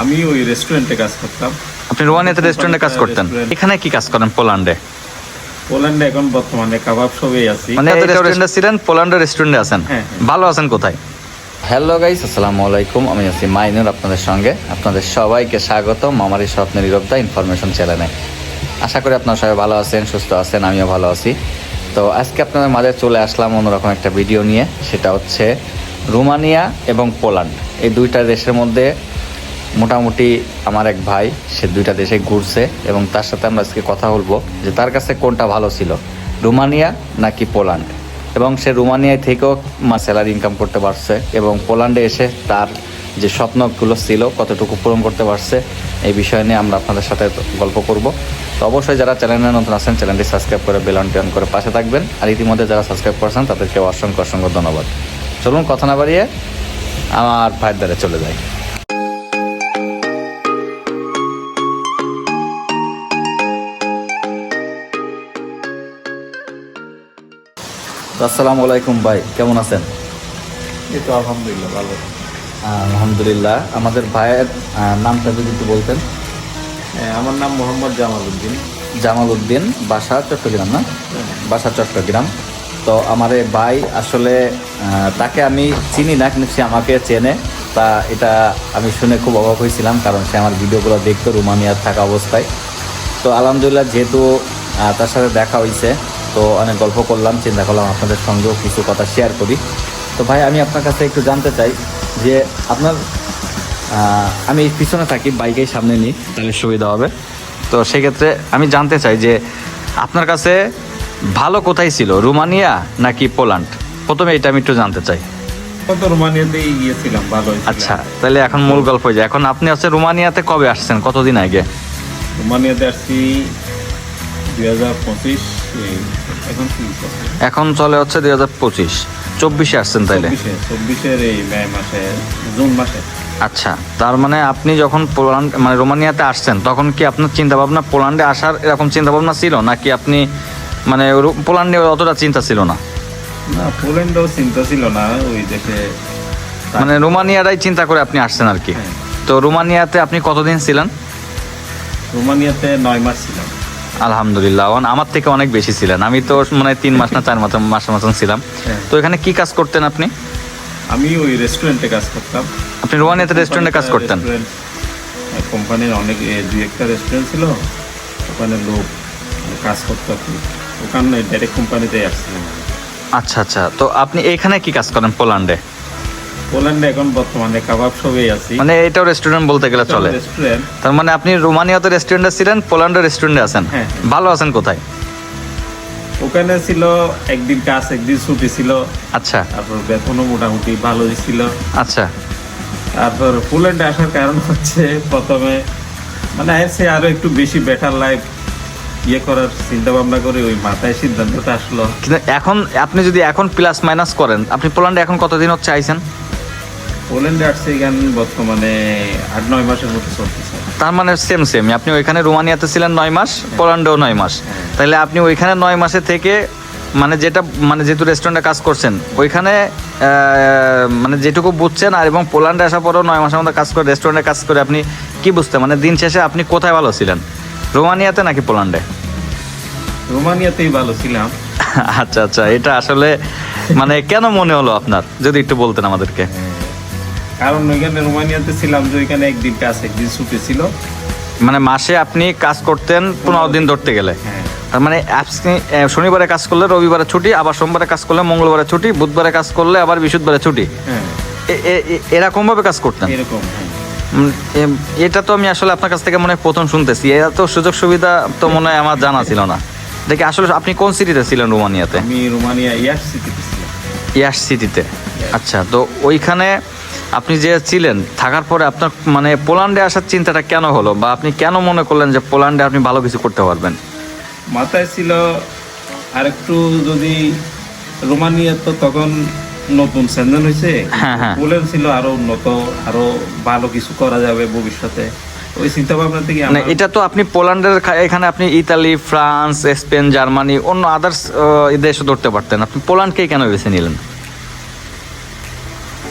আমি ওই রেস্টুরেন্টে কাজ করতাম। আপনি রোমানিয়াতে রেস্টুরেন্টে কাজ করতেন। এখানে কি কাজ করেন পোল্যান্ডে? পোল্যান্ডে এখন বর্তমানে কাবাব শপে আছি। মানে রেস্টুরেন্টে ছিলেন পোল্যান্ডের রেস্টুরেন্টে আছেন। হ্যাঁ, হ্যাঁ। ভালো আছেন কোথায়? হ্যালো গাইস আসসালামু আলাইকুম। আমি আছি মাইনুর আপনাদের সঙ্গে। আপনাদের সবাইকে স্বাগতম আমার এই স্বপ্নের নীরবতা ইনফরমেশন চ্যানেলে আশা করি আপনারা সবাই ভালো আছেন সুস্থ আছেন আমিও ভালো আছি। তো আজকে আপনাদের মাঝে চলে আসলাম অন্যরকম একটা ভিডিও নিয়ে। সেটা হচ্ছে রোমানিয়া এবং পোল্যান্ড। এই দুইটা দেশের মধ্যে মোটামুটি আমার এক ভাই, সে দুইটা দেশে ঘুরছে এবং তার সাথে আমরা আজকে কথা বলব যে তার কাছে কোনটা ভালো ছিল, রোমানিয়া নাকি পোল্যান্ড? এবং সে রোমানিয়ায় থেকেও মা স্যালারি ইনকাম করতে পারছে এবং পোল্যান্ডে এসে তার যে স্বপ্নগুলো ছিল, কতটুকু পূরণ করতে পারছে, এই বিষয় নিয়ে আমরা আপনাদের সাথে গল্প করব। তো অবশ্যই যারা চ্যানেলে নতুন আছেন চ্যানেলটি সাবস্ক্রাইব করে বেল অন করে পাশে থাকবেন। আর ইতিমধ্যে যারা সাবস্ক্রাইব করেছেন, তাদেরকে অসংখ্য অসংখ্য ধন্যবাদ। চলুন কথা না বাড়িয়ে আমার দ্বারে চলে আসসালামু আলাইকুম ভাই কেমন আছেন? এই তো আলহামদুলিল্লাহ ভালো। আলহামদুলিল্লাহ। আমাদের ভাইয়ের নামটা যদি একটু বলতেন। হ্যাঁ, আমার নাম মোহাম্মদ জামাল উদ্দিন। জামাল উদ্দিন বাসা চট্টগ্রাম না? বাসা চট্টগ্রাম। তো আমার এই ভাই আসলে তাকে আমি চিনি না কিন্তু সে আমাকে চেনে। তা এটা আমি শুনে খুব অবাক হয়েছিলাম কারণ সে আমার ভিডিওগুলো দেখতো রোমানিয়ার থাকা অবস্থায়। তো আলহামদুলিল্লাহ যেহেতু তার সাথে দেখা হয়েছে তো অনেক গল্প করলাম চিন্তা করলাম আপনাদের সঙ্গেও কিছু কথা শেয়ার করি। তো ভাই আমি আপনার কাছে একটু জানতে চাই যে আপনার আমি পিছনে থাকি বাইকের সামনে নিই তাহলে সুবিধা হবে। তো সেক্ষেত্রে আমি জানতে চাই যে আপনার কাছে ভালো কোথায় ছিল রোমানিয়া নাকি পোল্যান্ড? প্রথমে এটা আমি একটু জানতে চাই। রোমানিয়াতেই গিয়েছিলাম ভালো আচ্ছা তাহলে এখন মূল গল্প হয়ে যায়। এখন আপনি হচ্ছে রোমানিয়াতে কবে আসছেন কতদিন আগে? রোমানিয়াতে আসছি দুই হাজার পঁচিশ এখন চলে হচ্ছে দুই হাজার পঁচিশ। চব্বিশে আসছেন তাইলে? চব্বিশের এই মে মাসে জুন মাসে। আচ্ছা তার মানে আপনি যখন পোল্যান্ড মানে রোমানিয়াতে আসছেন তখন কি আপনার চিন্তা ভাবনা পোল্যান্ডে আসার এরকম চিন্তা ভাবনা ছিল? নাকি আপনি মানে পোল্যান্ডে অতটা চিন্তা ছিল না? না পোল্যান্ডও চিন্তা ছিল না ওই দেশে মানে রোমানিয়াটাই চিন্তা করে আপনি আসছেন আর কি। হ্যাঁ। তো রোমানিয়াতে আপনি কতদিন ছিলেন? রোমানিয়াতে নয় মাস ছিলাম। আলহামদুলিল্লাহ। আমার থেকে অনেক বেশি ছিলেন। আমি তো মানে তিন মাস না চার মাস মাসের মতন ছিলাম। হ্যাঁ। তো এখানে কি কাজ করতেন আপনি? আমি ওই রেস্টুরেন্টে কাজ করতাম। আপনি রোমানিয়াতে রেস্টুরেন্টে কাজ করতেন? কোম্পানির অনেক দুই একটা রেস্টুরেন্ট ছিল। ওখানে লোক কাজ করতো ওখানে ডাইরেক্ট কোম্পানিতে আসছিলাম আচ্ছা আচ্ছা। তো আপনি এখানে কি কাজ করেন? পোল্যান্ডে? পোল্যান্ডে এখন বর্তমানে কাবাব শপে আছি। মানে এটাও রেস্টুরেন্ট বলতে গেলে চলে। রেস্টুরেন্ট তার মানে আপনি রোমানিয়াতে রেস্টুরেন্টে ছিলেন পোল্যান্ডের রেস্টুরেন্টে আছেন। হ্যাঁ। ভালো আছেন কোথায়? ওখানে ছিল একদিন কাজ একদিন ছুটি ছিল। আচ্ছা। তারপর বেতনও মোটামুটি ভালোই ছিল। আচ্ছা। তারপর পোল্যান্ডে আসার কারণ হচ্ছে প্রথমে মানে এসে আরও একটু বেশি বেটার লাইফ ইয়ে করার চিন্তা ভাবনা করে ওই মাথায় সিদ্ধান্তটা আসলো। কিন্তু এখন আপনি যদি এখন প্লাস মাইনাস করেন আপনি পোল্যান্ডে এখন কতদিন হচ্ছে আইছেন? পোল্যান্ডে আসছে এখান বর্তমানে আট নয় মাসের মতো চলতেছে। তার মানে সেম সেম আপনি ওইখানে রোমানিয়াতে ছিলেন নয় মাস পোল্যান্ডেও নয় মাস। হ্যাঁ। তাহলে আপনি ওইখানে নয় মাসে থেকে মানে যেটা মানে যেহেতু রেস্টুরেন্টে কাজ করছেন ওইখানে মানে যেটুকু বুঝছেন আর এবং পোল্যান্ডে আসার পরেও নয় মাসের মধ্যে কাজ করে রেস্টুরেন্টে কাজ করে আপনি কি বুঝতেন মানে দিন শেষে আপনি কোথায় ভালো ছিলেন? রোমানিয়াতে নাকি পোল্যান্ডে? রোমানিয়াতেই ভালো ছিলাম। আচ্ছা আচ্ছা। এটা আসলে মানে কেন মনে হলো আপনার? যদি একটু বলতেন আমাদেরকে। কারণ ওইখানে রোমানিয়াতে ছিলাম যে ওইখানে একদিন কাজ একদিন ছুটি ছিল। মানে মাসে আপনি কাজ করতেন পনেরো দিন ধরতে গেলে। হ্যাঁ। তার মানে আপনি শনিবারে কাজ করলে রবিবারে ছুটি আবার সোমবারে কাজ করলে মঙ্গলবারে ছুটি বুধবারে কাজ করলে আবার বৃহস্পতিবারে ছুটি। হ্যাঁ। এরকমভাবে কাজ করতেন? এরকম হ্যাঁ। এটা তো আমি আসলে আপনার কাছ থেকে মনে হয় প্রথম শুনতেছি। এত সুযোগ সুবিধা তো মনে হয় আমার জানা ছিল না। দেখি আসলে আপনি কোন সিটিতে ছিলেন রোমানিয়াতে? আমি রোমানিয়া ইয়াস সিটিতে ইয়াস সিটিতে। আচ্ছা তো ওইখানে আপনি যে ছিলেন থাকার পরে আপনার মানে পোল্যান্ডে আসার চিন্তাটা কেন হলো? বা আপনি কেন মনে করলেন যে পোল্যান্ডে আপনি ভালো কিছু করতে পারবেন? মাথায় ছিল আরেকটু যদি রোমানিয়া তো তখন নতুন সেন্সন হয়েছে হ্যাঁ, হ্যাঁ। পোল্যান্ড ছিল আরও উন্নত আরও ভালো কিছু করা যাবে ভবিষ্যতে। ওই চিন্তা ভাবনা থেকে মানে এটা তো আপনি পোল্যান্ডের এখানে আপনি ইতালি ফ্রান্স স্পেন জার্মানি অন্য আদার্স দেশও ধরতে পারতেন। আপনি পোল্যান্ডকেই কেন বেছে নিলেন?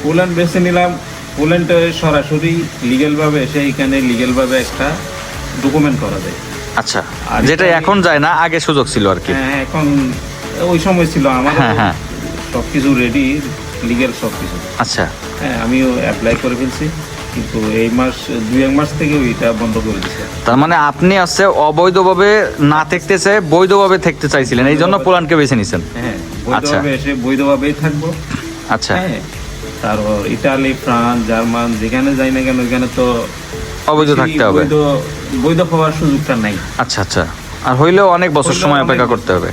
পোল্যান্ড বেছে নিলাম। পোল্যান্ডে সরাসরি লিগেল ভাবে এসে এখানে লিগেল ভাবে একটা ডকুমেন্ট করা যায়। আচ্ছা আর যেটা এখন যায় না আগে সুযোগ ছিল আর কি। হ্যাঁ এখন ওই সময় ছিল আমার হ্যাঁ, হ্যাঁ। সবকিছু রেডি লিগেল সবকিছু। আচ্ছা। হ্যাঁ আমিও অ্যাপ্লাই করে ফেলছি। কিন্তু এই মাস দুই এক মাস থেকে ওইটা বন্ধ করে দিচ্ছে তার মানে আপনি আছে অবৈধভাবে না থাকতে চাই বৈধভাবে থাকতে চাইছিলেন। এই জন্য পোল্যান্ডকে বেছে নিছেন। হ্যাঁ আচ্ছা। বৈধভাবে এসে বৈধভাবেই থাকব। আচ্ছা। হ্যাঁ। তারপর ইটালি ফ্রান্স জার্মান যেখানে যাই না কেন ওইখানে তো অবৈধ থাকতে হবে। বৈধ বৈধ হওয়ার সুযোগটা নাই। আচ্ছা আচ্ছা। আর হইলেও অনেক বছর সময় অপেক্ষা করতে হবে।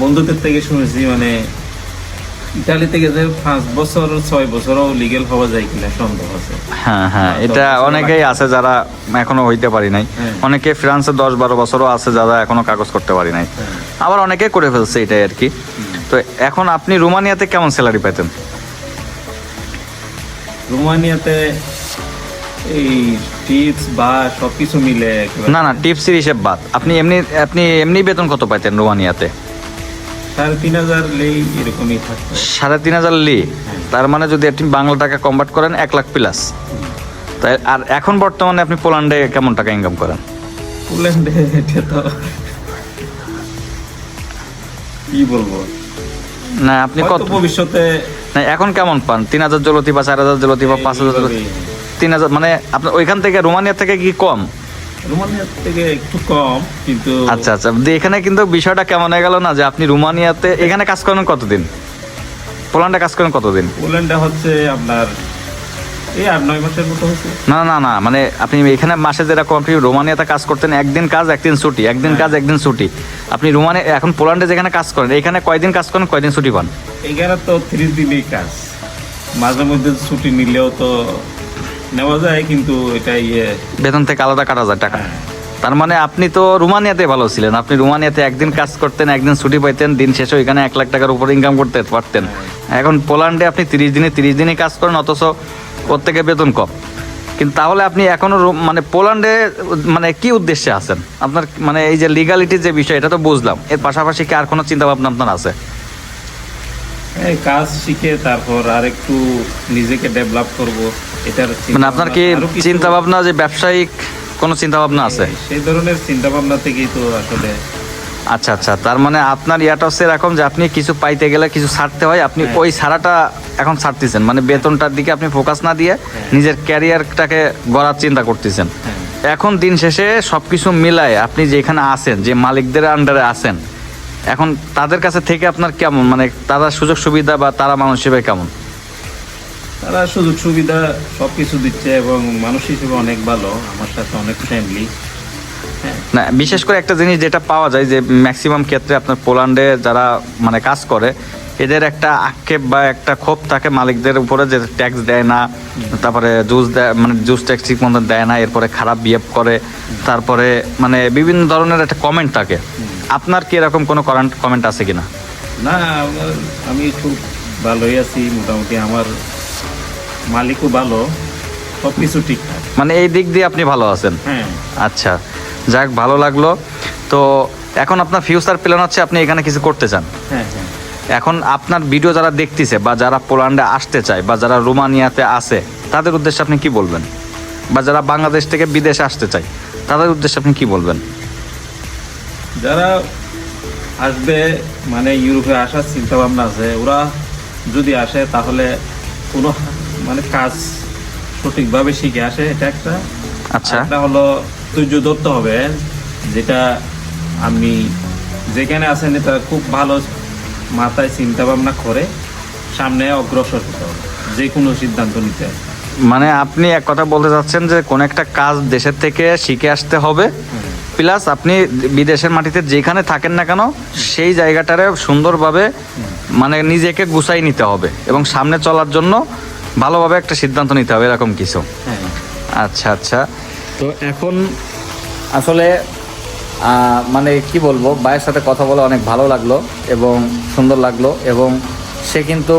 বন্ধুদের থেকে শুনেছি মানে ইটালি থেকে যে পাঁচ বছর ছয় বছরও লিগেল হওয়া যায় কিনা সন্দেহ আছে। হ্যাঁ হ্যাঁ এটা অনেকেই আছে যারা এখনও হইতে পারি নাই। হ্যাঁ। অনেকে ফ্রান্সে দশ বারো বছরও আছে যারা এখনও কাগজ করতে পারি নাই। হ্যাঁ। আবার অনেকে করে ফেলছে এটাই আর কি। তো এখন আপনি রোমানিয়াতে কেমন স্যালারি পেতেন রোমানিয়াতে এই টিপস বা সবকিছু মিলে একেবারে। না না টিপসের হিসেব বাদ। আপনি এমনি আপনি এমনি বেতন কত পাইতেন রোমানিয়াতে? সাড়ে তিন হাজার লেই এরকমই থাকতো। সাড়ে তিন হাজার লি? তার মানে যদি আপনি বাংলা টাকা কনভার্ট করেন এক লাখ প্লাস তাই আর এখন বর্তমানে আপনি পোল্যান্ডে কেমন টাকা ইনকাম করেন? পোল্যান্ডে এটা তো কি বলব? না আপনি কত ভবিষ্যতে না এখন কেমন পান? তিন হাজার জলতি বা চার হাজার জলতি বা পাঁচ হাজার জলতি তিন হাজার মানে আপনার ওইখান থেকে রোমানিয়া থেকে কি কম? রোমানিয়ার থেকে একটু কম কিন্তু আচ্ছা আচ্ছা। এখানে কিন্তু বিষয়টা কেমন হয়ে গেল না যে আপনি রোমানিয়াতে এখানে কাজ করেন কতদিন? পোল্যান্ডে কাজ করেন কতদিন? পোল্যান্ডে হচ্ছে আপনার এই আট নয় মাসের মতো হচ্ছে না না না মানে আপনি এখানে মাসে যেরকম আপনি রোমানিয়াতে কাজ করতেন একদিন কাজ একদিন ছুটি একদিন কাজ একদিন ছুটি। আপনি রোমানিয়া এখন পোল্যান্ডে যেখানে কাজ করেন এখানে কয়দিন কাজ করেন কয়দিন ছুটি পান? এখানে তো থ্রি দিনই কাজ। মাঝে মধ্যে ছুটি নিলেও তো নেওয়া যায় কিন্তু এটা ইয়ে। বেতন থেকে আলাদা কাটা যায় টাকা। তার মানে আপনি তো রোমানিয়াতে ভালো ছিলেন। আপনি রোমানিয়াতে একদিন কাজ করতেন একদিন ছুটি পাইতেন দিন শেষে ওইখানে এক লাখ টাকার উপর ইনকাম করতে পারতেন। এখন পোল্যান্ডে আপনি তিরিশ দিনে তিরিশ দিনে কাজ করেন অথচ ওর থেকে বেতন কম। কিন্তু তাহলে আপনি এখনও মানে পোল্যান্ডে মানে কি উদ্দেশ্যে আছেন? আপনার মানে এই যে লিগালিটির যে বিষয় এটা তো বুঝলাম। এর পাশাপাশি কি আর কোনো চিন্তা ভাবনা আপনার আছে? এই কাজ শিখে তারপর আর একটু নিজেকে ডেভেলপ করব এটার মানে আপনার কি চিন্তা ভাবনা যে ব্যবসায়িক কোনো চিন্তা ভাবনা আছে? সেই ধরনের চিন্তা ভাবনা থেকেই তো আসলে আচ্ছা আচ্ছা। তার মানে আপনার ইয়াটা হচ্ছে এরকম যে আপনি কিছু পাইতে গেলে কিছু ছাড়তে হয় আপনি হ্যাঁ। ওই ছাড়াটা এখন ছাড়তেছেন। মানে বেতনটার দিকে আপনি ফোকাস না দিয়ে নিজের ক্যারিয়ারটাকে গড়ার চিন্তা করতেছেন। হ্যাঁ। এখন দিন শেষে সব কিছু মিলায় আপনি যেখানে আছেন যে মালিকদের আন্ডারে আছেন এখন তাদের কাছে থেকে আপনার কেমন? মানে তারা সুযোগ সুবিধা বা তারা মানুষ হিসেবে কেমন? তারা সুযোগ সুবিধা সব কিছু দিচ্ছে এবং মানুষ হিসেবে অনেক ভালো। আমার সাথে অনেক ফ্রেন্ডলি হ্যাঁ না বিশেষ করে একটা জিনিস যেটা পাওয়া যায় যে ম্যাক্সিমাম ক্ষেত্রে আপনার পোল্যান্ডে যারা মানে কাজ করে এদের একটা আক্ষেপ বা একটা ক্ষোভ থাকে মালিকদের উপরে যে ট্যাক্স দেয় না তারপরে জুস দেয় মানে জুস ট্যাক্স ঠিক মতো দেয় না এরপরে খারাপ বিহেভ করে তারপরে মানে বিভিন্ন ধরনের একটা কমেন্ট থাকে। আপনার কি এরকম কোনো কমেন্ট আছে কি না আমার- আমি খুব ভালোই আছি মোটামুটি আমার মালিকও ভালো সব কিছু ঠিকঠাক। মানে এই দিক দিয়ে আপনি ভালো আছেন? হ্যাঁ। আচ্ছা। যাক ভালো লাগল। তো এখন আপনার ফিউচার প্ল্যান হচ্ছে আপনি এখানে কিছু করতে চান। হ্যাঁ হ্যাঁ। এখন আপনার ভিডিও যারা দেখতেছে বা যারা পোল্যান্ডে আসতে চায় বা যারা রোমানিয়াতে আছে তাদের উদ্দেশ্যে আপনি কি বলবেন? বা যারা বাংলাদেশ থেকে বিদেশে আসতে চায় তাদের উদ্দেশ্যে আপনি কি বলবেন? যারা আসবে মানে ইউরোপে আসার চিন্তা ভাবনা আছে ওরা যদি আসে তাহলে কোনো মানে কাজ সঠিকভাবে শিখে আসে এটা একটা। আচ্ছা। একটা হলো ধৈর্য ধরতে হবে যেটা আমি যেখানে আছেন এটা খুব ভালো মাথায় চিন্তা ভাবনা করে সামনে অগ্রসর হতে হবে যে কোনো সিদ্ধান্ত নিতে। মানে আপনি এক কথা বলতে চাচ্ছেন যে কোন একটা কাজ দেশের থেকে শিখে আসতে হবে প্লাস আপনি বিদেশের মাটিতে যেখানে থাকেন না কেন সেই জায়গাটারে সুন্দরভাবে মানে নিজেকে গুছাই নিতে হবে এবং সামনে চলার জন্য ভালোভাবে একটা সিদ্ধান্ত নিতে হবে এরকম কিছু। হ্যাঁ। আচ্ছা আচ্ছা। তো এখন আসলে মানে কি বলব, ভাইয়ের সাথে কথা বলে অনেক ভালো লাগল এবং সুন্দর লাগল এবং সে কিন্তু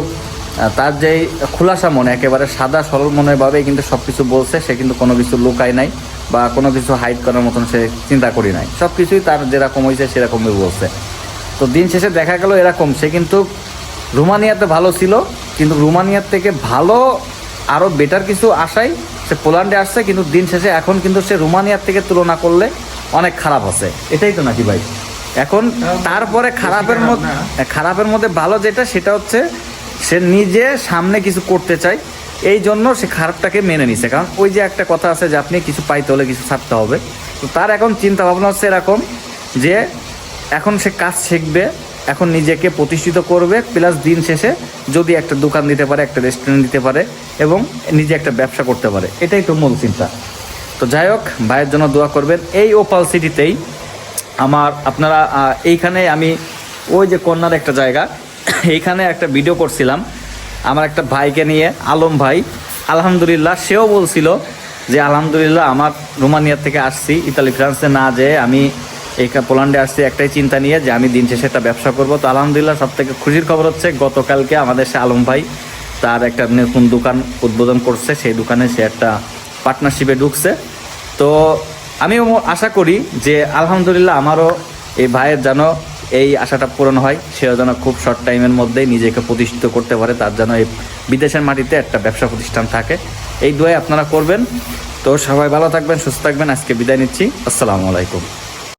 তার যেই খোলাসা মনে, একেবারে সাদা সরল মনে ভাবে কিন্তু সব কিছু বলছে, সে কিন্তু কোনো কিছু লুকায় নাই বা কোনো কিছু হাইড করার মতন সে চিন্তা করি নাই। সব কিছুই তার যেরকম হয়েছে সেরকমই বলছে। তো দিন শেষে দেখা গেল এরকম, সে কিন্তু রোমানিয়াতে ভালো ছিল, কিন্তু রোমানিয়ার থেকে ভালো আরও বেটার কিছু আশায় সে পোল্যান্ডে আসছে কিন্তু দিন শেষে এখন কিন্তু সে রোমানিয়ার থেকে তুলনা করলে অনেক খারাপ আছে। এটাই তো নাকি ভাই? এখন তারপরে খারাপের মধ্যে খারাপের মধ্যে ভালো যেটা সেটা হচ্ছে সে নিজে সামনে কিছু করতে চায়। এই জন্য সে খারাপটাকে মেনে নিছে। কারণ ওই যে একটা কথা আছে যে আপনি কিছু পাইতে হলে কিছু ছাড়তে হবে। তো তার এখন চিন্তা ভাবনা হচ্ছে এরকম যে এখন সে কাজ শিখবে এখন নিজেকে প্রতিষ্ঠিত করবে প্লাস দিন শেষে যদি একটা দোকান দিতে পারে, একটা রেস্টুরেন্ট দিতে পারে এবং নিজে একটা ব্যবসা করতে পারে। এটাই তো মূল চিন্তা। তো যাই হোক, ভাইয়ের জন্য দোয়া করবেন। এই ওপাল সিটিতেই আমার, আপনারা এইখানে আমি ওই যে কন্যার একটা জায়গা, এইখানে একটা ভিডিও করছিলাম আমার একটা ভাইকে নিয়ে, আলম ভাই। আলহামদুলিল্লাহ, সেও বলছিল যে, আলহামদুলিল্লাহ, আমার রোমানিয়ার থেকে আসছি, ইতালি, ফ্রান্সে না যেয়ে আমি এই পোল্যান্ডে আসছি, একটাই চিন্তা নিয়ে যে আমি দিন শেষে একটা ব্যবসা করব। তো আলহামদুলিল্লাহ সব থেকে খুশির খবর হচ্ছে গতকালকে আমাদের সে আলম ভাই তার একটা নতুন দোকান উদ্বোধন করছে। সেই দোকানে সে একটা পার্টনারশিপে ঢুকছে। তো আমিও আশা করি যে আলহামদুলিল্লাহ আমারও এই ভাইয়ের যেন এই আশাটা পূরণ হয়, সেও যেন খুব শর্ট টাইমের মধ্যেই নিজেকে প্রতিষ্ঠিত করতে পারে, তার যেন এই বিদেশের মাটিতে একটা ব্যবসা প্রতিষ্ঠান থাকে। এই দোয়াই আপনারা করবেন। তো সবাই ভালো থাকবেন, সুস্থ থাকবেন। আজকে বিদায় নিচ্ছি। আসসালামু আলাইকুম।